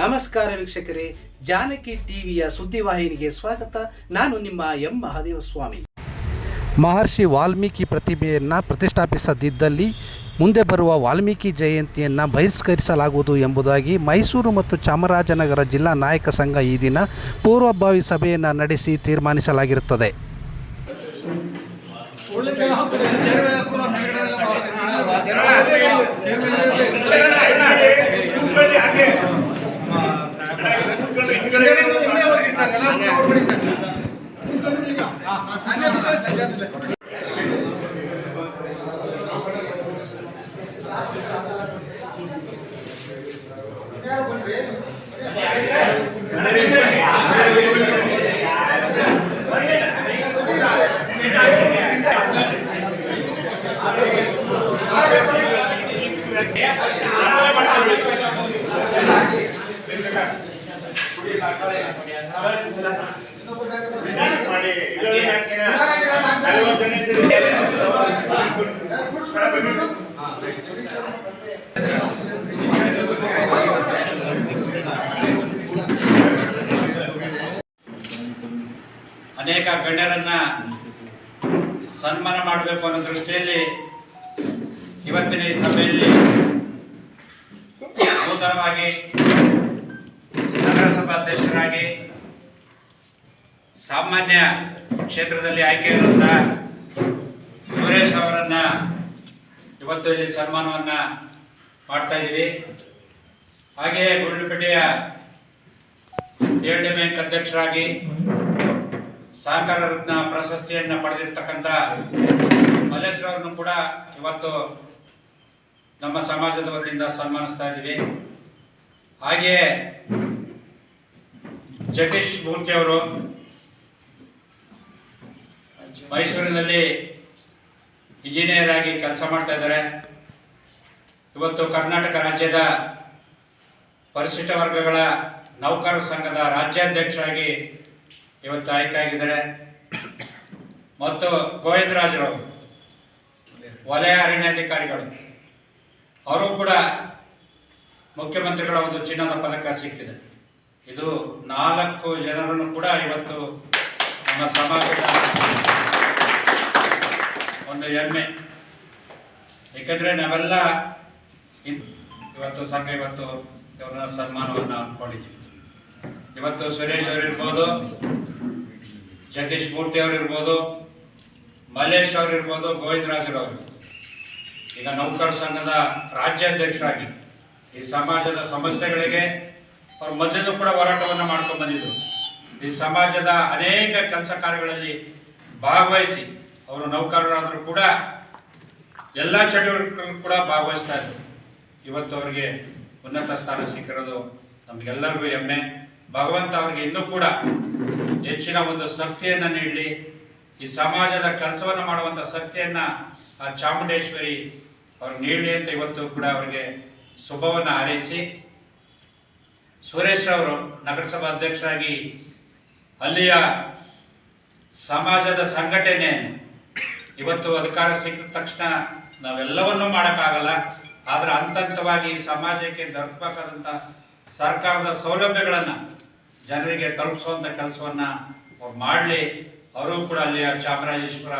ನಮಸ್ಕಾರ ವೀಕ್ಷಕರೇ, ಜಾನಕಿ ಟಿವಿಯ ಸುದ್ದಿವಾಹಿನಿಗೆ ಸ್ವಾಗತ. ನಾನು ನಿಮ್ಮ ಎಂ. ಮಹಾದೇವ ಸ್ವಾಮಿ ಮಹರ್ಷಿ ವಾಲ್ಮೀಕಿ ಪ್ರತಿಮೆಯನ್ನು ಪ್ರತಿಷ್ಠಾಪಿಸದಿದ್ದಲ್ಲಿ ಮುಂದೆ ಬರುವ ವಾಲ್ಮೀಕಿ ಜಯಂತಿಯನ್ನು ಬಹಿಷ್ಕರಿಸಲಾಗುವುದು ಎಂಬುದಾಗಿ ಮೈಸೂರು ಮತ್ತು ಚಾಮರಾಜನಗರ ಜಿಲ್ಲಾ ನಾಯಕ ಸಂಘ ಈ ದಿನ ಪೂರ್ವಭಾವಿ ಸಭೆಯನ್ನು ನಡೆಸಿ ತೀರ್ಮಾನಿಸಲಾಗಿರುತ್ತದೆ. ಸನ್ಮಾನ ಮಾಡಬೇಕು ಅನ್ನೋ ದೃಷ್ಟಿಯಲ್ಲಿ ಇವತ್ತಿನ ಈ ಸಭೆಯಲ್ಲಿ ನೂತನವಾಗಿ ನಗರಸಭಾ ಅಧ್ಯಕ್ಷರಾಗಿ ಸಾಮಾನ್ಯ ಕ್ಷೇತ್ರದಲ್ಲಿ ಆಯ್ಕೆಯಾದಂಥ ಸುರೇಶ್ ಅವರನ್ನ ಇವತ್ತು ಇಲ್ಲಿ ಸನ್ಮಾನವನ್ನ ಮಾಡ್ತಾ ಇದ್ದೀವಿ. ಹಾಗೆಯೇ ಗುಂಡ್ಲುಪೇಟೆಯ ಏಳನೇ ಬ್ಯಾಂಕ್ ಅಧ್ಯಕ್ಷರಾಗಿ ಸಹಕಾರ ರತ್ನ ಪ್ರಶಸ್ತಿಯನ್ನ ಪಡೆದಿರ್ತಕ್ಕಂಥ ಮಲ್ಲೇಶ್ವರನ್ನು ಕೂಡ ಇವತ್ತು ನಮ್ಮ ಸಮಾಜದ ವತಿಯಿಂದ ಸನ್ಮಾನಿಸ್ತಾ ಇದ್ದೀವಿ. ಹಾಗೆಯೇ ಜಗದೀಶ್ ಮೂರ್ತಿ ಅವರು ಮೈಸೂರಿನಲ್ಲಿ ಇಂಜಿನಿಯರ್ ಆಗಿ ಕೆಲಸ ಮಾಡ್ತಾ ಇದ್ದಾರೆ. ಇವತ್ತು ಕರ್ನಾಟಕ ರಾಜ್ಯದ ಪರಿಶಿಷ್ಟ ವರ್ಗಗಳ ನೌಕರರ ಸಂಘದ ರಾಜ್ಯಾಧ್ಯಕ್ಷರಾಗಿ ಇವತ್ತು ಆಯ್ಕೆ ಆಗಿದ್ದಾರೆ ಮತ್ತು ಗೋವಿಂದರಾಜರವರು ವಲಯ ಅರಣ್ಯಾಧಿಕಾರಿಗಳು, ಅವರು ಕೂಡ ಮುಖ್ಯಮಂತ್ರಿಗಳ ಒಂದು ಚಿನ್ನದ ಪದಕ ಸಿಕ್ಕಿದೆ. ಇದು ನಾಲ್ಕು ಜನರನ್ನು ಕೂಡ ಇವತ್ತು ನಮ್ಮ ಸಮಾಜದ ಒಂದು ಹೆಮ್ಮೆ. ಏಕೆಂದರೆ ನಾವೆಲ್ಲ ಇವತ್ತು ಸಂಘ ಇವತ್ತು ಇವ್ರನ್ನ ಸನ್ಮಾನವನ್ನು ಅಂದ್ಕೊಂಡಿದ್ದೀವಿ ಇವತ್ತು ಸುರೇಶ್ ಅವರಿರ್ಬೋದು, ಜಗದೀಶ್ ಮೂರ್ತಿ ಅವರಿರ್ಬೋದು, ಮಲ್ಲೇಶ್ ಅವರು ಇರ್ಬೋದು ಗೋವಿಂದರಾಜರವರು ಈಗ ನೌಕರ ಸಂಘದ ರಾಜ್ಯಾಧ್ಯಕ್ಷರಾಗಿ ಈ ಸಮಾಜದ ಸಮಸ್ಯೆಗಳಿಗೆ ಅವ್ರು ಮೊದಲಿಂದ ಕೂಡ ಹೋರಾಟವನ್ನು ಮಾಡ್ಕೊಂಡು ಬಂದಿದ್ರು. ಈ ಸಮಾಜದ ಅನೇಕ ಕೆಲಸ ಕಾರ್ಯಗಳಲ್ಲಿ ಭಾಗವಹಿಸಿ ಅವರು ನೌಕರರಾದರೂ ಕೂಡ ಎಲ್ಲ ಚಟುವಟಿಕೆಗಳು ಕೂಡ ಭಾಗವಹಿಸ್ತಾ ಇದ್ರು. ಇವತ್ತು ಅವರಿಗೆ ಉನ್ನತ ಸ್ಥಾನ ಸಿಕ್ಕಿರೋದು ನಮಗೆಲ್ಲರಿಗೂ ಹೆಮ್ಮೆ. ಭಗವಂತ ಅವರಿಗೆ ಇನ್ನೂ ಕೂಡ ಹೆಚ್ಚಿನ ಒಂದು ಶಕ್ತಿಯನ್ನು ನೀಡಲಿ. ಈ ಸಮಾಜದ ಕೆಲಸವನ್ನು ಮಾಡುವಂಥ ಶಕ್ತಿಯನ್ನು ಆ ಚಾಮುಂಡೇಶ್ವರಿ ಅವ್ರಿಗೆ ನೀಡಲಿ ಅಂತ ಇವತ್ತು ಕೂಡ ಅವರಿಗೆ ಶುಭವನ್ನು ಹಾರೈಸಿ, ಸುರೇಶ್ ಅವರು ನಗರಸಭಾ ಅಧ್ಯಕ್ಷರಾಗಿ ಅಲ್ಲಿಯ ಸಮಾಜದ ಸಂಘಟನೆಯನ್ನು ಇವತ್ತು ಅಧಿಕಾರ ಸಿಕ್ಕ ತಕ್ಷಣ ನಾವೆಲ್ಲವನ್ನೂ ಮಾಡೋಕ್ಕಾಗಲ್ಲ. ಆದರೆ ಹಂತ ಹಂತವಾಗಿ ಸಮಾಜಕ್ಕೆ ದೊರಕಬೇಕಾದಂಥ ಸರ್ಕಾರದ ಸೌಲಭ್ಯಗಳನ್ನು ಜನರಿಗೆ ತಲುಪಿಸುವಂಥ ಕೆಲಸವನ್ನು ಅವ್ರು ಮಾಡಲಿ ಅವರು ಕೂಡ ಅಲ್ಲಿಯ ಚಾಮರಾಜೇಶ್ವರ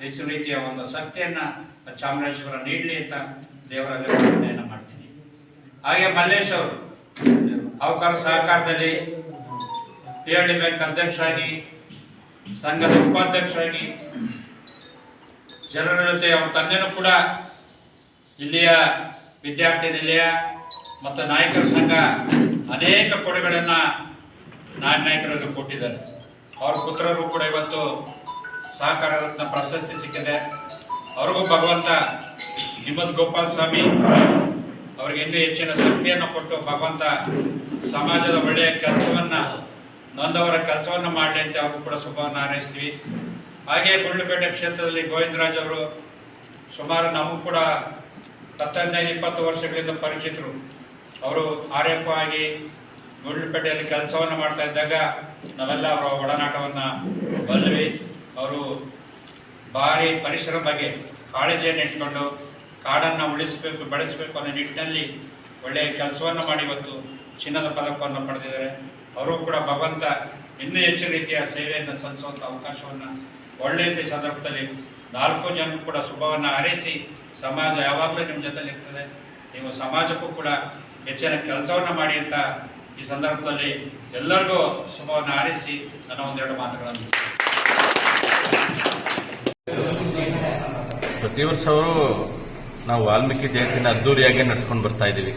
ಹೆಚ್ಚು ರೀತಿಯ ಒಂದು ಶಕ್ತಿಯನ್ನು ಚಾಮರಾಜೇಶ್ವರ ನೀಡಲಿ ಅಂತ ದೇವರಲ್ಲಿ ಪ್ರಾರ್ಥನೆಯನ್ನು ಮಾಡ್ತೀನಿ. ಹಾಗೆ ಮಲ್ಲೇಶ್ ಅವರು, ಅವಕಾರ ಸಹಕಾರದಲ್ಲಿ ಪಿ ಎಲ್ ಡಿ ಬ್ಯಾಂಕ್ ಅಧ್ಯಕ್ಷರಾಗಿ, ಸಂಘದ ಉಪಾಧ್ಯಕ್ಷರಾಗಿ, ಜನರ ಜೊತೆ ಅವ್ರ ತಂದೆನೂ ಕೂಡ ಇಲ್ಲಿಯ ವಿದ್ಯಾರ್ಥಿ ನಿಲಯ ಮತ್ತು ನಾಯಕರ ಸಂಘ ಅನೇಕ ಕೊಡುಗೆಗಳನ್ನು ನಾಯಕ ನಾಯಕರಲ್ಲಿ ಕೊಟ್ಟಿದ್ದಾರೆ. ಅವ್ರ ಪುತ್ರರು ಕೂಡ ಇವತ್ತು ಸಹಕಾರ ರತ್ನ ಪ್ರಶಸ್ತಿ ಸಿಕ್ಕಿದೆ. ಅವ್ರಿಗೂ ಭಗವಂತ, ನಿಮ್ಮದ್ ಗೋಪಾಲ್ ಸ್ವಾಮಿ, ಅವ್ರಿಗೆ ಇನ್ನೂ ಹೆಚ್ಚಿನ ಶಕ್ತಿಯನ್ನು ಕೊಟ್ಟು ಭಗವಂತ ಸಮಾಜದ ಒಳ್ಳೆಯ ಕೆಲಸವನ್ನು, ನೊಂದವರ ಕೆಲಸವನ್ನು ಮಾಡಲಿ ಅಂತ ಅವ್ರಿಗೂ ಕೂಡ ಶುಭವನ್ನು ಹಾರೈಸ್ತೀವಿ. ಹಾಗೆ ಗುಂಡ್ಲುಪೇಟೆ ಕ್ಷೇತ್ರದಲ್ಲಿ ಗೋವಿಂದರಾಜ್ ಅವರು ಸುಮಾರು ನಮಗೂ ಕೂಡ ಹತ್ತೈದು ಇಪ್ಪತ್ತು ವರ್ಷಗಳಿಂದ ಪರಿಚಿತರು. ಅವರು ಆರ್ ಎಫ್ ಆಗಿ ಗುಂಡ್ಲುಪೇಟೆಯಲ್ಲಿ ಕೆಲಸವನ್ನು ಮಾಡ್ತಾ ಇದ್ದಾಗ ನಾವೆಲ್ಲ ಅವರ ಒಡನಾಟವನ್ನು ಬಲ್ವಿ ಅವರು ಭಾರಿ ಪರಿಸರ ಬಗ್ಗೆ ಕಾಳಜಿಯನ್ನು ಇಟ್ಕೊಂಡು ಕಾಡನ್ನು ಉಳಿಸಬೇಕು, ಬೆಳೆಸಬೇಕು ಅನ್ನೋ ನಿಟ್ಟಿನಲ್ಲಿ ಒಳ್ಳೆಯ ಕೆಲಸವನ್ನು ಮಾಡಿ ಇವತ್ತು ಚಿನ್ನದ ಪದಕವನ್ನು ಪಡೆದಿದ್ದಾರೆ. ಅವರು ಕೂಡ ಭಗವಂತ ಇನ್ನೂ ಹೆಚ್ಚು ರೀತಿಯ ಸೇವೆಯನ್ನು ಸಲ್ಲಿಸುವಂಥ ಅವಕಾಶವನ್ನು ಒಳ್ಳೆಯ ಸಂದರ್ಭದಲ್ಲಿ ನಾಲ್ಕು ಜನರು ಕೂಡ ಶುಭವನ್ನು ಹಾರೈಸಿ ಸಮಾಜ ಯಾವಾಗಲೂ ನಿಮ್ಮ ಜೊತೆಲಿ ಇರ್ತದೆ ನೀವು ಸಮಾಜಕ್ಕೂ ಕೂಡ ಹೆಚ್ಚಿನ ಕೆಲಸವನ್ನು ಮಾಡಿ ಅಂತ ಈ ಸಂದರ್ಭದಲ್ಲಿ ಎಲ್ಲರಿಗೂ ಶುಭವನ್ನು ಹಾರೈಸಿ ನನ್ನ ಒಂದೆರಡು ಮಾತುಗಳನ್ನು. ಪ್ರತಿ ವರ್ಷವೂ ನಾವು ವಾಲ್ಮೀಕಿ ಜಯಂತಿನ ಅದ್ದೂರಿಯಾಗಿ ನಡೆಸ್ಕೊಂಡು ಬರ್ತಾ ಇದ್ದೀವಿ.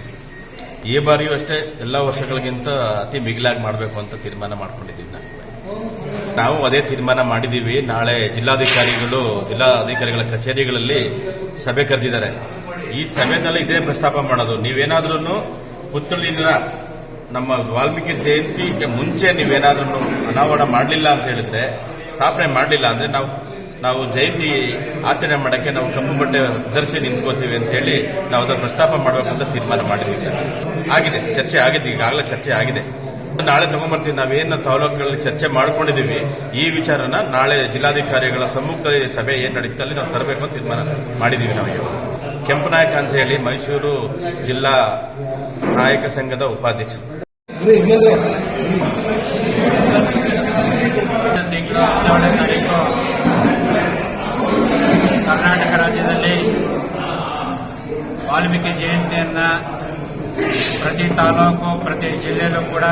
ಈ ಬಾರಿಯೂ ಅಷ್ಟೇ ಎಲ್ಲ ವರ್ಷಗಳಿಗಿಂತ ಅತಿ ಮಿಗಿಲಾಗಿ ಮಾಡಬೇಕು ಅಂತ ತೀರ್ಮಾನ ಮಾಡ್ಕೊಂಡಿದ್ದೀವಿ ನಾವು. ಅದೇ ತೀರ್ಮಾನ ಮಾಡಿದ್ದೀವಿ. ನಾಳೆ ಜಿಲ್ಲಾಧಿಕಾರಿಗಳು ಜಿಲ್ಲಾ ಅಧಿಕಾರಿಗಳ ಕಚೇರಿಗಳಲ್ಲಿ ಸಭೆ ಕರೆದಿದ್ದಾರೆ. ಈ ಸಭೆಯಲ್ಲಿ ಇದೇ ಪ್ರಸ್ತಾಪ ಮಾಡೋದು. ನೀವೇನಾದ್ರೂ ಪುತ್ತಳಿನ ನಮ್ಮ ವಾಲ್ಮೀಕಿ ಜಯಂತಿಗೆ ಮುಂಚೆ ನೀವೇನಾದ್ರೂ ಅನಾವರಣ ಮಾಡಲಿಲ್ಲ ಅಂತ ಹೇಳಿದ್ರೆ, ಸ್ಥಾಪನೆ ಮಾಡಲಿಲ್ಲ ಅಂದ್ರೆ ನಾವು ನಾವು ಜಯಂತಿ ಆಚರಣೆ ಮಾಡಕ್ಕೆ ನಾವು ಕಪ್ಪು ಬಟ್ಟೆ ಧರಿಸಿ ನಿಂತ್ಕೋತೀವಿ ಅಂತ ಹೇಳಿ ನಾವು ಅದನ್ನು ಪ್ರಸ್ತಾಪ ಮಾಡಬೇಕಂತ ತೀರ್ಮಾನ ಮಾಡಿದ್ದೀವಿ. ಆಗಿದೆ, ಚರ್ಚೆ ಆಗಿದೆ, ಈಗಾಗಲೇ ಚರ್ಚೆ ಆಗಿದೆ. ನಾಳೆ ತಗೊಂಡ್ಬರ್ತೀವಿ ನಾವೇನು ತಾಲೂಕುಗಳಲ್ಲಿ ಚರ್ಚೆ ಮಾಡ್ಕೊಂಡಿದ್ದೀವಿ, ಈ ವಿಚಾರನ ನಾಳೆ ಜಿಲ್ಲಾಧಿಕಾರಿಗಳ ಸಮ್ಮುಖ ಸಭೆ ಏನ್ ನಡೀತಾ ಅಲ್ಲಿ ನಾವು ತರಬೇಕು ಅಂತ ತೀರ್ಮಾನ ಮಾಡಿದ್ದೀವಿ ನಾವು ಕೆಂಪು ಕೆಂಪನಾಯಕ ಅಂತ ಹೇಳಿ ಮೈಸೂರು ಜಿಲ್ಲಾ ನಾಯಕ ಸಂಘದ ಉಪಾಧ್ಯಕ್ಷರು. ಕರ್ನಾಟಕ ರಾಜ್ಯದಲ್ಲಿ ವಾಲ್ಮೀಕಿ ಜಯಂತಿಯನ್ನ ಪ್ರತಿ ತಾಲೂಕು, ಪ್ರತಿ ಜಿಲ್ಲೆಯಲ್ಲೂ ಕೂಡ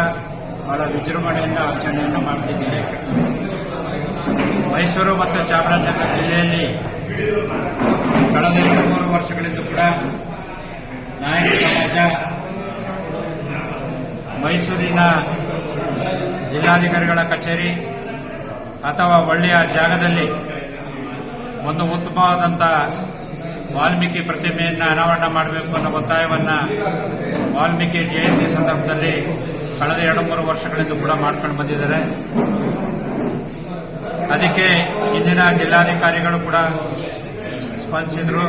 ಬಹಳ ವಿಜೃಂಭಣೆಯಿಂದ ಆಚರಣೆಯನ್ನು ಮಾಡ್ತಿದ್ದೇವೆ ಮೈಸೂರು ಮತ್ತು ಚಾಮರಾಜನಗರ ಜಿಲ್ಲೆಯಲ್ಲಿ ಕಳೆದ ಎರಡು, ಮೂರು ವರ್ಷಗಳಿಂದ ಕೂಡ ನಾಯಕ ಸಮಾಜ ಮೈಸೂರಿನ ಜಿಲ್ಲಾಧಿಕಾರಿಗಳ ಕಚೇರಿ ಅಥವಾ ಒಳ್ಳೆಯ ಜಾಗದಲ್ಲಿ ಒಂದು ಉತ್ತಮವಾದಂಥ ವಾಲ್ಮೀಕಿ ಪ್ರತಿಮೆಯನ್ನು ಅನಾವರಣ ಮಾಡಬೇಕು ಅನ್ನೋ ಒತ್ತಾಯವನ್ನು ವಾಲ್ಮೀಕಿ ಜಯಂತಿ ಸಂದರ್ಭದಲ್ಲಿ ಕಳೆದ ಎರಡು ಮೂರು ವರ್ಷಗಳಿಂದ ಕೂಡ ಮಾಡ್ಕೊಂಡು ಬಂದಿದ್ದಾರೆ. ಅದಕ್ಕೆ ಇಂದಿನ ಜಿಲ್ಲಾಧಿಕಾರಿಗಳು ಕೂಡ ಸ್ಪಂದಿಸಿದ್ರು.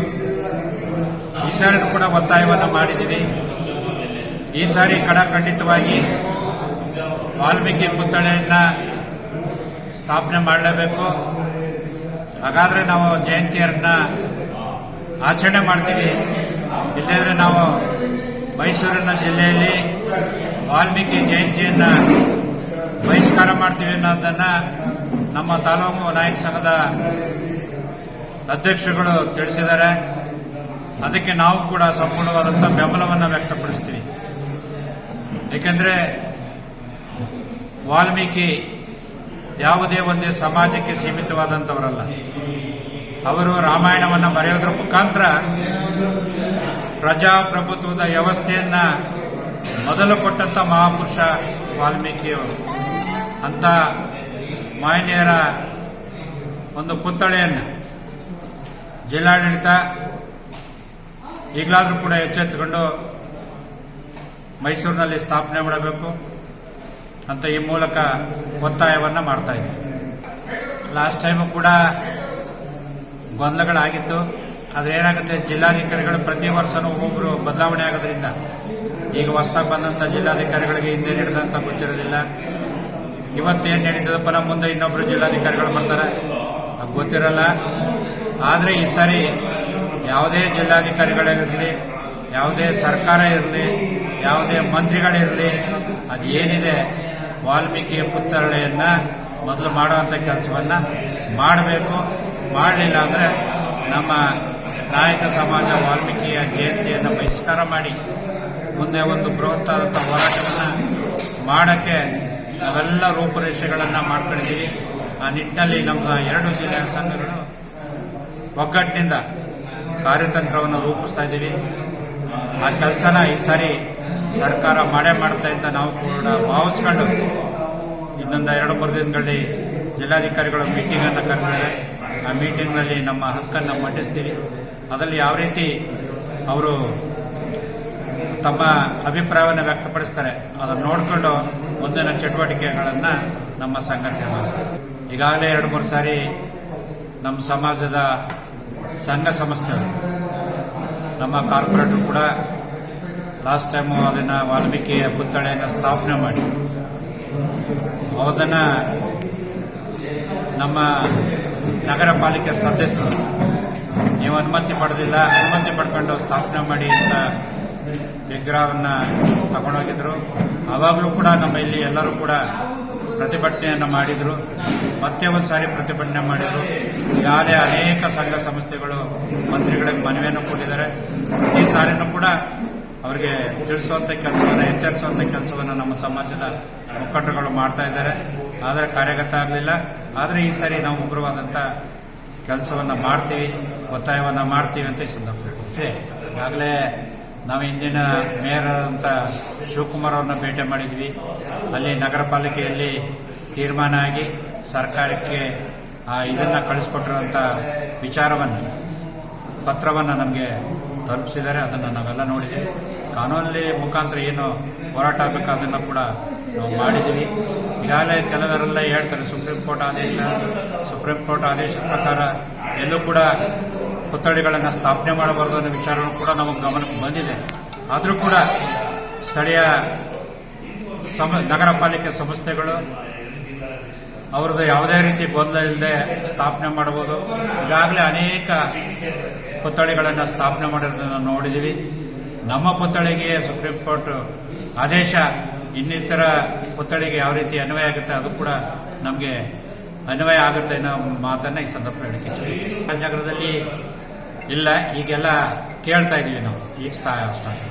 ಈ ಕೂಡ ಒತ್ತಾಯವನ್ನು ಮಾಡಿದ್ದೀವಿ. ಈ ಸಾರಿ ಕಡಖಂಡಿತವಾಗಿ ವಾಲ್ಮೀಕಿ ಪುತ್ಥಳಿಯನ್ನ ಸ್ಥಾಪನೆ ಮಾಡಲೇಬೇಕು. ಹಾಗಾದ್ರೆ ನಾವು ಜಯಂತಿಯರನ್ನ ಆಚರಣೆ ಮಾಡ್ತೀವಿ. ಇಲ್ಲದ್ರೆ ನಾವು ಮೈಸೂರಿನ ಜಿಲ್ಲೆಯಲ್ಲಿ ವಾಲ್ಮೀಕಿ ಜಯಂತಿಯನ್ನ ಬಹಿಷ್ಕಾರ ಮಾಡ್ತೀವಿ ಅನ್ನೋದನ್ನ ನಮ್ಮ ತಾಲೂಕು ನಾಯಕ ಸಂಘದ ಅಧ್ಯಕ್ಷರುಗಳು ತಿಳಿಸಿದ್ದಾರೆ. ಅದಕ್ಕೆ ನಾವು ಕೂಡ ಸಂಪೂರ್ಣವಾದಂಥ ಬೆಂಬಲವನ್ನು ವ್ಯಕ್ತಪಡಿಸ್ತೀವಿ. ಏಕೆಂದ್ರೆ ವಾಲ್ಮೀಕಿ ಯಾವುದೇ ಒಂದೇ ಸಮಾಜಕ್ಕೆ ಸೀಮಿತವಾದಂಥವರಲ್ಲ. ಅವರು ರಾಮಾಯಣವನ್ನು ಬರೆಯೋದ್ರ ಮುಖಾಂತರ ಪ್ರಜಾಪ್ರಭುತ್ವದ ವ್ಯವಸ್ಥೆಯನ್ನ ಮೊದಲು ಕೊಟ್ಟಂತ ಮಹಾಪುರುಷ ವಾಲ್ಮೀಕಿಯವರು. ಅಂತ ಮಾನ್ಯರ ಒಂದು ಪುತ್ತಳೆಯನ್ನು ಜಿಲ್ಲಾಡಳಿತ ಈಗಲಾದರೂ ಕೂಡ ಎಚ್ಚೆತ್ತುಕೊಂಡು ಮೈಸೂರಿನಲ್ಲಿ ಸ್ಥಾಪನೆ ಮಾಡಬೇಕು ಅಂತ ಈ ಮೂಲಕ ಒತ್ತಾಯವನ್ನು ಮಾಡ್ತಾ ಇದ್ದೀವಿ ಲಾಸ್ಟ್ ಟೈಮು ಕೂಡ ಗೊಂದಲಗಳಾಗಿತ್ತು. ಆದರೆ ಏನಾಗುತ್ತೆ, ಜಿಲ್ಲಾಧಿಕಾರಿಗಳು ಪ್ರತಿ ವರ್ಷನೂ ಒಬ್ಬೊಬ್ಬರು ಬದಲಾವಣೆ ಆಗೋದ್ರಿಂದ ಈಗ ಹೊಸದಾಗಿ ಬಂದಂಥ ಜಿಲ್ಲಾಧಿಕಾರಿಗಳಿಗೆ ಹಿಂದೆ ನಡೆದಂತ ಗೊತ್ತಿರೋದಿಲ್ಲ. ಇವತ್ತೇನು ನಡೀತದಪ್ಪ ನಮ್ಮ ಮುಂದೆ ಇನ್ನೊಬ್ಬರು ಜಿಲ್ಲಾಧಿಕಾರಿಗಳು ಬರ್ತಾರೆ. ಗೊತ್ತಿರಲ್ಲ. ಆದರೆ ಈ ಸಾರಿ ಯಾವುದೇ ಜಿಲ್ಲಾಧಿಕಾರಿಗಳಿರಲಿ ಯಾವುದೇ ಸರ್ಕಾರ ಇರಲಿ, ಯಾವುದೇ ಮಂತ್ರಿಗಳಿರಲಿ, ಅದು ಏನಿದೆ, ವಾಲ್ಮೀಕಿಯ ಪುತ್ತಳೆಯನ್ನು ಮೊದಲು ಮಾಡುವಂಥ ಕೆಲಸವನ್ನ ಮಾಡಬೇಕು. ಮಾಡಲಿಲ್ಲ ಅಂದರೆ ನಮ್ಮ ನಾಯಕ ಸಮಾಜ ವಾಲ್ಮೀಕಿಯ ಜಯಂತಿಯನ್ನು ಬಹಿಷ್ಕಾರ ಮಾಡಿ, ಮುಂದೆ ಒಂದು ಬೃಹತ್ತಾದಂಥ ಹೋರಾಟವನ್ನು ಮಾಡೋಕ್ಕೆ ನಾವೆಲ್ಲ ರೂಪುರೇಷೆಗಳನ್ನು ಮಾಡ್ಕೊಂಡಿದ್ದೀವಿ. ಆ ನಿಟ್ಟಿನಲ್ಲಿ ನಮ್ಮ ಎರಡು ಜಿಲ್ಲೆಯ ಸಂಘಗಳು ಒಗ್ಗಟ್ಟಿನಿಂದ ಕಾರ್ಯತಂತ್ರವನ್ನು ರೂಪಿಸ್ತಾ ಇದ್ದೀವಿ. ಆ ಕೆಲಸನ ಈ ಸಾರಿ ಸರ್ಕಾರ ಮಾಡೇ ಮಾಡ್ತಾ ಅಂತ ನಾವು ಕೂಡ ಭಾವಿಸ್ಕೊಂಡು ಇನ್ನೊಂದು ಎರಡು, ಮೂರು ದಿನಗಳಲ್ಲಿ ಜಿಲ್ಲಾಧಿಕಾರಿಗಳ ಮೀಟಿಂಗ್ ಅನ್ನು ಕರೆದಿದ್ದಾರೆ ಆ ಮೀಟಿಂಗ್ನಲ್ಲಿ ನಮ್ಮ ಹಕ್ಕನ್ನು ಮಂಡಿಸ್ತೀವಿ. ಅದರಲ್ಲಿ ಯಾವ ರೀತಿ ಅವರು ತಮ್ಮ ಅಭಿಪ್ರಾಯವನ್ನು ವ್ಯಕ್ತಪಡಿಸ್ತಾರೆ ಅದನ್ನು ನೋಡಿಕೊಂಡು ಮುಂದಿನ ಚಟುವಟಿಕೆಗಳನ್ನು ನಮ್ಮ ಸಂಘಕ್ಕೆ ತೀರ್ಮಾನಿಸ್ತೀವಿ ಈಗಾಗಲೇ ಎರಡು, ಮೂರು ಸಾರಿ ನಮ್ಮ ಸಮಾಜದ ಸಂಘ ಸಂಸ್ಥೆಗಳು ನಮ್ಮ ಕಾರ್ಪೊರೇಟರ್ ಕೂಡ ಲಾಸ್ಟ್ ಟೈಮು ಅದನ್ನು ವಾಲ್ಮೀಕಿಯ ಪುತ್ಥಳಿಯನ್ನು ಸ್ಥಾಪನೆ ಮಾಡಿ. ಅದನ್ನು ನಮ್ಮ ನಗರ ಪಾಲಿಕೆ ಸದಸ್ಯರು, ನೀವು ಅನುಮತಿ ಪಡೆದಿಲ್ಲ, ಅನುಮತಿ ಪಡ್ಕೊಂಡು ಸ್ಥಾಪನೆ ಮಾಡಿ ಅಂತ ವಿಗ್ರಹವನ್ನು ತಗೊಂಡೋಗಿದ್ರು. ಆವಾಗಲೂ ಕೂಡ ನಮ್ಮ ಇಲ್ಲಿ ಎಲ್ಲರೂ ಕೂಡ ಪ್ರತಿಭಟನೆಯನ್ನು ಮಾಡಿದರು. ಮತ್ತೆ ಒಂದು ಸಾರಿ ಪ್ರತಿಭಟನೆ ಮಾಡಿದರು. ಈಗಾಗಲೇ ಅನೇಕ ಸಂಘ ಸಂಸ್ಥೆಗಳು ಮಂತ್ರಿಗಳಿಗೆ ಮನವಿಯನ್ನು ಕೊಟ್ಟಿದ್ದಾರೆ. ಪ್ರತಿ ಸಾರಿನೂ ಕೂಡ ಅವರಿಗೆ ತಿಳಿಸುವಂಥ ಕೆಲಸವನ್ನು ಎಚ್ಚರಿಸುವಂಥ ಕೆಲಸವನ್ನು ನಮ್ಮ ಸಮಾಜದ ಮುಖಂಡರುಗಳು ಮಾಡ್ತಾ ಇದ್ದಾರೆ. ಆದರೆ ಕಾರ್ಯಗತ ಆಗಲಿಲ್ಲ. ಆದರೆ ಈ ಸಾರಿ ನಾವು ಉಗ್ರವಾದಂಥ ಕೆಲಸವನ್ನು ಮಾಡ್ತೀವಿ, ಒತ್ತಾಯವನ್ನು ಮಾಡ್ತೀವಿ ಅಂತ ಈ ಸಂದರ್ಭದಲ್ಲಿ ಈಗಾಗಲೇ ನಾವು ಇಂದಿನ ಮೇಯರ್ ಆದಂತ ಶಿವಕುಮಾರ್ ಅವ್ರನ್ನ ಭೇಟಿ ಮಾಡಿದ್ವಿ. ಅಲ್ಲಿ ನಗರ ಪಾಲಿಕೆಯಲ್ಲಿ ತೀರ್ಮಾನ ಆಗಿ ಸರ್ಕಾರಕ್ಕೆ ಇದನ್ನ ಕಳಿಸ್ಕೊಟ್ಟಿರುವಂಥ ವಿಚಾರವನ್ನು, ಪತ್ರವನ್ನು ನಮಗೆ ತಲುಪಿಸಿದ್ದಾರೆ. ಅದನ್ನು ನಾವೆಲ್ಲ ನೋಡಿದ್ದೀವಿ. ಕಾನೂನಲ್ಲಿ ಮುಖಾಂತರ ಏನು ಹೋರಾಟ ಆಗಬೇಕು ಅದನ್ನು ಕೂಡ ನಾವು ಮಾಡಿದ್ದೀವಿ. ಈಗಾಗಲೇ ಕೆಲವರೆಲ್ಲ ಹೇಳ್ತಾರೆ ಸುಪ್ರೀಂ ಕೋರ್ಟ್ ಆದೇಶ, ಸುಪ್ರೀಂ ಕೋರ್ಟ್ ಆದೇಶದ ಪ್ರಕಾರ ಎಲ್ಲೂ ಕೂಡ ಪುತ್ಥಳಿಗಳನ್ನು ಸ್ಥಾಪನೆ ಮಾಡಬಾರದು ಅನ್ನೋ ವಿಚಾರವೂ ಕೂಡ ನಮಗೆ ಗಮನಕ್ಕೆ ಬಂದಿದೆ. ಆದರೂ ಕೂಡ ಸ್ಥಳೀಯ ಸಮ, ನಗರ ಪಾಲಿಕೆ ಸಂಸ್ಥೆಗಳು ಅವ್ರದ್ದು ಯಾವುದೇ ರೀತಿ ಗೊಂದಲ ಇಲ್ಲದೆ ಸ್ಥಾಪನೆ ಮಾಡಬಹುದು. ಈಗಾಗಲೇ ಅನೇಕ ಪುತ್ಥಳಿಗಳನ್ನು ಸ್ಥಾಪನೆ ಮಾಡಿರೋದನ್ನು ನೋಡಿದ್ದೀವಿ ನಮ್ಮ ಪುತ್ಥಳಿಗೆ ಸುಪ್ರೀಂ ಕೋರ್ಟ್ ಆದೇಶ ಇನ್ನಿತರ ಪುತ್ಥಳಿಗೆ ಯಾವ ರೀತಿ ಅನ್ವಯ ಆಗುತ್ತೆ ಅದು ಕೂಡ ನಮಗೆ ಅನ್ವಯ ಆಗುತ್ತೆ ಅನ್ನೋ ಮಾತನ್ನ ಈ ಸಂದರ್ಭ ಹೇಳಿಕೆ ನಗರದಲ್ಲಿ ಇಲ್ಲ ಈಗೆಲ್ಲ ಕೇಳ್ತಾ ಇದೀವಿ ನಾವು. ಈಗ ಸ್ಟಾರ್ಟ್